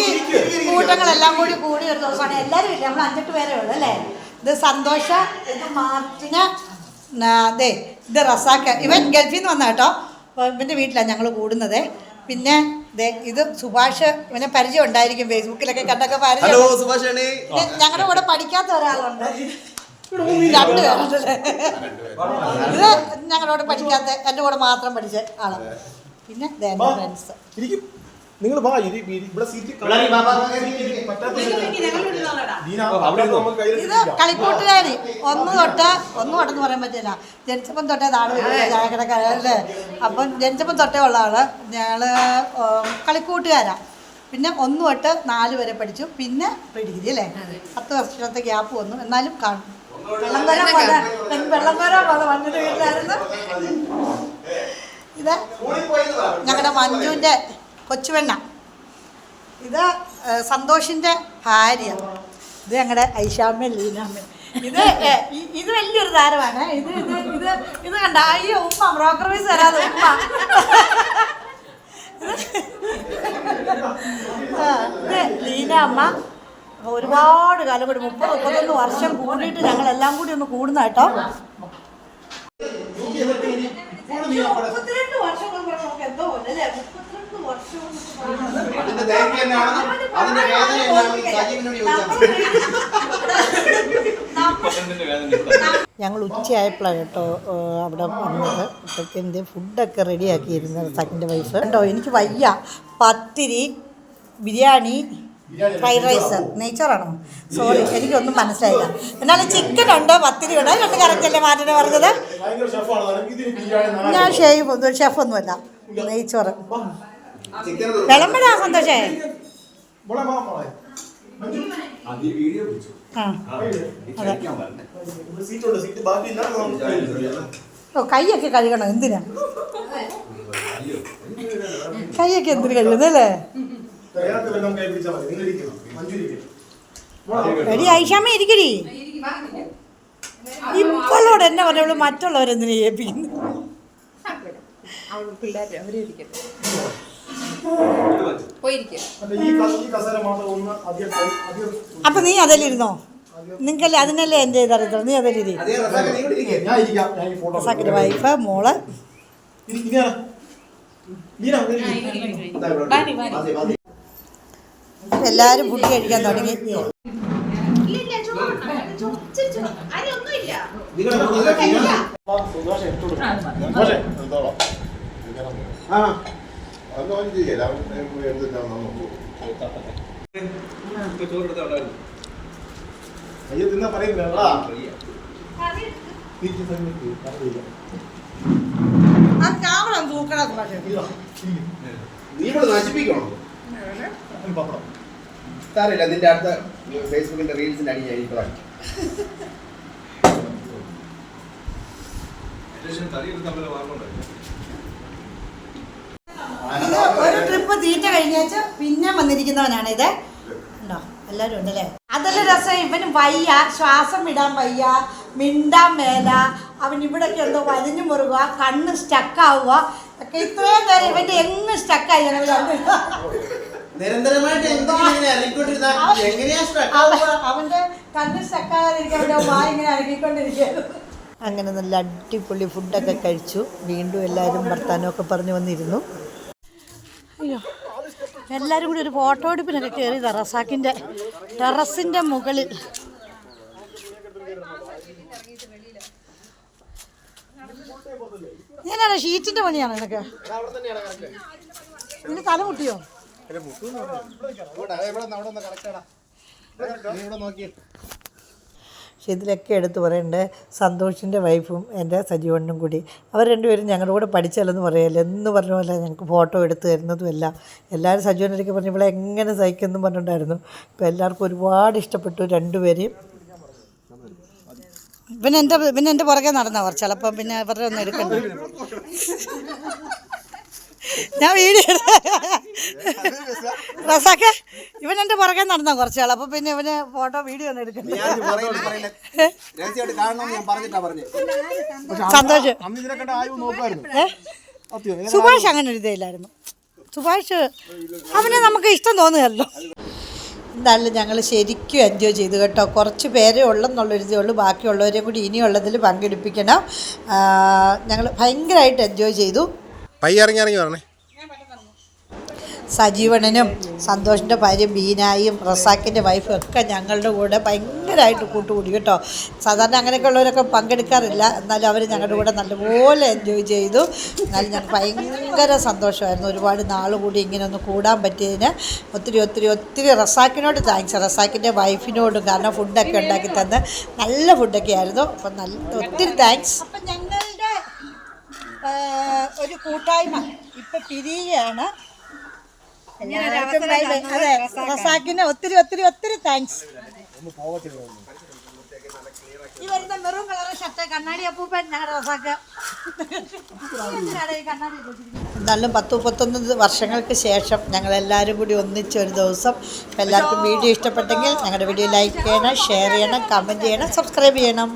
ഒത്തിരി കൂട്ടങ്ങളെല്ലാം കൂടി കൂടി ഒരു ദിവസമാണ്. എല്ലാവരും ഇല്ല? നമ്മൾ അഞ്ചെട്ട് പേരേ ഉള്ളൂ അല്ലേ? ഇത് സന്തോഷ ഇത് മാർട്ടിന് അതെ ദേ ഇത് റസാക്ക ഇവൻ ഗൾഫിൽ നിന്ന് വന്ന കേട്ടോ. ഇവന്റെ വീട്ടിലാണ് ഞങ്ങൾ കൂടുന്നത്. പിന്നെ ദേ ഇത് സുഭാഷ് ഇവനെ പരിചയം ഉണ്ടായിരിക്കും ഫേസ്ബുക്കിലൊക്കെ കണ്ടൊക്കെ ഹലോ പരിചയം ഞങ്ങളുടെ കൂടെ പഠിക്കാത്ത ഒരാളുണ്ട്. രണ്ട് പേരുണ്ടല്ലേ ഇത് ഞങ്ങളോട് പഠിക്കാത്ത എന്റെ കൂടെ മാത്രം പഠിച്ച ആളാണ് പിന്നെ ദേ ഫ്രണ്ട്സ് ഇരിക്കും നിങ്ങൾ വാ ഇരി. ഇവിടെ സീറ്റ് ഇത് കളിക്കൂട്ടുകാരി. ഒന്ന് തൊട്ട് ഒന്ന് തൊട്ടെന്ന് പറയാൻ പറ്റില്ല. ജനിച്ചപ്പം തൊട്ടേ നാട് ചായക്കടക്കാരല്ലേ അപ്പം ജനിച്ചപ്പം തൊട്ടേ ഉള്ള ആൾ. ഞങ്ങൾ കളിക്കൂട്ടുകാരാ. പിന്നെ ഒന്ന് തൊട്ട് നാല് വരെ പഠിച്ചു. പിന്നെ ഡിഗ്രി അല്ലേ? പത്ത് വർഷത്തെ ഗ്യാപ്പ് വന്നു. എന്നാലും കാണും വന്നിട്ട് വീട്ടിലായിരുന്നു. ഇത്. ഞങ്ങളുടെ മഞ്ജുവിന്റെ കൊച്ചുവെണ്ണ. ഇത് സന്തോഷിന്റെ സന്തോഷിന്റെ ഭാര്യ. ഇത് ഞങ്ങളുടെ ഐഷാമ്മ ലീനാമ്മ. ഇത് ഇത് വലിയൊരു താരമാണ്. ഇത് ഇത് ഇത് ഇത് കണ്ട അയ്യോ ഉമ്മ ബ്രോക്കർ ഫീസ് തരാതെ ഉമ്മ. ലീനാമ്മ. ഒരുപാട് കാലം കൂടി മുപ്പത് മുപ്പത്തൊന്ന് വർഷം കൂടിയിട്ട് ഞങ്ങൾ എല്ലാം കൂടി ഒന്ന് കൂടുന്ന കേട്ടോ. മുപ്പത്തിരണ്ട് വർഷം എന്തോ അല്ലേ? അതിന്റെ ദൈർഘ്യം എന്നാണ്? അതിന്റെ വേദന എന്നാണ് സജീവനോട് ചോദിച്ചത്. ഞങ്ങൾ ഉച്ചയായപ്പോഴാണ് കേട്ടോ അവിടെ വന്നത്. അപ്പോഴത്തേക്ക് എന്ത് ഫുഡൊക്കെ റെഡിയാക്കിയിരുന്നത് സക്കിന്റെ വൈഫ് കേട്ടോ എനിക്ക് വയ്യ. പത്തിരി ബിരിയാണി ഫ്രൈഡ് റൈസ് നെയ്ച്ചോറാണോ സോറി എനിക്കൊന്നും മനസ്സിലായില്ല. എന്നാലും ചിക്കൻ ഉണ്ട് പത്തിരി ഉണ്ട്. രണ്ട് കറക്റ്റല്ലേ മാറ്റിനെ പറഞ്ഞത്? ഞാൻ ഷെയ്ഫ് ഒന്നും ഷെഫൊന്നുമല്ല നെയ്ച്ചോറ് വിളമ്പടാ സന്തോഷേ. ഓ കൈയൊക്കെ കഴുകണം? എന്തിനാ? കൈയൊക്കെ എന്തിനു കഴുകുന്നല്ലേ എടി ഐഷാമ്മ ഇരിക്കടി. ഇപ്പോഴോട് എന്നെ പറഞ്ഞവൾ മറ്റുള്ളവരെന്തിനു ഏൽപ്പിക്കുന്നു? പോയിരിക്കും അവരെ ഈ അപ്പൊ നീ അതിലിരുന്നോ? നിങ്ങൾക്കല്ലേ അതിനല്ലേ എന്റെ ഇതറിയത്തുള്ളൂ നീ അതിലിരി. അതേ റസാഖ് നീ ഇവിടെ ഇരിക്ക്. ഞാൻ ഇരിക്കാം. ഞാൻ ഈ ഫോട്ടോ സക്കിന്റെ വൈഫ് മോൾ. എല്ലാരും ഫുഡ് കഴിക്കാൻ തുടങ്ങി. ആ, അയ്യോ തിന്നാ ഇരിക്ക്. നീ ഇവിടെ നശിപ്പിക്കണോ ഒരു സാറില്ല നിന്റെ അടുത്ത ഫേസ്ബുക്കിന്റെ റീൽസിന്റെ അടി ഞാൻ ഇപ്പോഴാണ് ഇത് കഴിഞ്ഞേച്ച് പിന്നെ വന്നിരിക്കുന്നവനാണ് ഇത് ഉണ്ടോ? എല്ലാവരും ഉണ്ടല്ലേ? അതല്ല രസം ഇവന് വയ്യ ശ്വാസം വിടാൻ വയ്യ മിണ്ടാൻ മേല അവൻ ഇവിടെയൊക്കെ എന്തോ വലിഞ്ഞു മുറുക കണ്ണ് സ്റ്റക്കാവുക ഒക്കെ ഇത്രയും നേരം ഇവന്റെ എങ്ങും സ്റ്റക്കായി ഞങ്ങൾ അവന്റെ കണ്ണ് സ്റ്റക്കാകാതിരിക്കാൻ അവന്റെ വാ ഇങ്ങനെ അരക്കിക്കൊണ്ടിരിക്കുകയാണ് അങ്ങനെ നല്ല അടിപൊളി ഫുഡൊക്കെ കഴിച്ചു. വീണ്ടും എല്ലാവരും വർത്താനമൊക്കെ പറഞ്ഞു വന്നിരുന്നു. അയ്യോ. എല്ലാവരും കൂടി ഒരു ഫോട്ടോ എടുപ്പിനൊക്കെ കയറി റസാക്കിന്റെ ടെറസിന്റെ മുകളിൽ. ഞാനാണ് ഷീറ്റിന്റെ പണിയാണ് നിനക്ക്? ഇതിന് തല മുട്ടിയോ ഇവിടെ പക്ഷെ ഇതിലൊക്കെ എടുത്ത് പറയേണ്ടത് സന്തോഷിന്റെ വൈഫും എന്റെ സജീവണ്ണും കൂടി. അവർ രണ്ടുപേരും ഞങ്ങളുടെ കൂടെ പഠിച്ചല്ലെന്ന് പറയല്ലേ? എന്ന് പറഞ്ഞ പോലെ ഞങ്ങൾക്ക് ഫോട്ടോ എടുത്ത് തരുന്നതും എല്ലാം. എല്ലാവരും സജീവനൊക്കെ പറഞ്ഞു ഇവിടെ എങ്ങനെ സഹിക്കുമെന്നും പറഞ്ഞിട്ടുണ്ടായിരുന്നു. ഇപ്പോൾ എല്ലാവർക്കും ഒരുപാട് ഇഷ്ടപ്പെട്ടു രണ്ടുപേരെയും. പിന്നെ എന്റെ പിന്നെ എന്റെ പുറകെ നടന്നവർ ചിലപ്പോൾ പിന്നെ അവരുടെ ഒന്നും എടുക്കണ്ട. ഞാൻ വീഡിയോ റസാക്കെ ഇവൻ എന്റെ പുറകെ നടന്നോ കുറച്ചാൾ അപ്പോൾ പിന്നെ ഇവന് ഫോട്ടോ വീഡിയോ ഒന്നും എടുക്കുന്നു സന്തോഷം. സുഭാഷ് അങ്ങനെ ഒരു ഇതേയില്ലായിരുന്നു സുഭാഷ് അവനെ നമുക്ക് ഇഷ്ടം തോന്നുകയല്ലോ. എന്തായാലും ഞങ്ങൾ ശരിക്കും എൻജോയ് ചെയ്തു കേട്ടോ. കുറച്ച് പേരെ ഉള്ളെന്നുള്ളൊരിതേ ഉള്ളൂ. ബാക്കിയുള്ളവരെയും കൂടി ഇനിയുള്ളതിൽ പങ്കെടുപ്പിക്കണം. ഞങ്ങൾ ഭയങ്കരമായിട്ട് എൻജോയ് ചെയ്തു. പയ്യ ഇറങ്ങി ഇറങ്ങി പറഞ്ഞേ സജീവണനും സന്തോഷിന്റെ ഭാര്യ ബീനായും റസാക്കിന്റെ വൈഫും ഒക്കെ ഞങ്ങളുടെ കൂടെ ഭയങ്കരമായിട്ട് കൂട്ടുകൂടി കേട്ടോ. സാധാരണ അങ്ങനെയൊക്കെ ഉള്ളവരൊക്കെ പങ്കെടുക്കാറില്ല. എന്നാലും അവർ ഞങ്ങളുടെ കൂടെ നല്ലപോലെ എൻജോയ് ചെയ്തു. എന്നാലും ഞങ്ങൾക്ക് ഭയങ്കര സന്തോഷമായിരുന്നു ഒരുപാട് നാൾ കൂടി ഇങ്ങനെ ഒന്ന് കൂടാൻ പറ്റിയതിന്. ഒത്തിരി ഒത്തിരി ഒത്തിരി റസാക്കിനോട് താങ്ക്സ് റസാക്കിന്റെ വൈഫിനോടും കാരണം ഫുഡൊക്കെ ഉണ്ടാക്കി തന്ന്. നല്ല ഫുഡൊക്കെ ആയിരുന്നു. അപ്പം നല്ല ഒത്തിരി താങ്ക്സ് അപ്പം ഞങ്ങളുടെ ഒരു കൂട്ടായ്മ ഇപ്പം പിരിയുകയാണ്. എല്ലാവർക്കും ബൈ ബൈ. അതെ റസാക്കിന് ഒത്തിരി ഒത്തിരി ഒത്തിരി താങ്ക്സ് ഈ വരുന്ന മെറൂൺ കളർ ഷർട്ട് കണ്ണാടി അപ്പൂപ്പൻ ഞങ്ങളുടെ റസാക്ക്? എന്നാലും പത്ത് മുപ്പത്തൊന്ന് വർഷങ്ങൾക്ക് ശേഷം ഞങ്ങളെല്ലാവരും കൂടി ഒന്നിച്ച് ഒരു ദിവസം എല്ലാവർക്കും വീഡിയോ ഇഷ്ടപ്പെട്ടെങ്കിൽ ഞങ്ങളുടെ വീഡിയോ ലൈക്ക് ചെയ്യണം ഷെയർ ചെയ്യണം കമന്റ് ചെയ്യണം സബ്സ്ക്രൈബ് ചെയ്യണം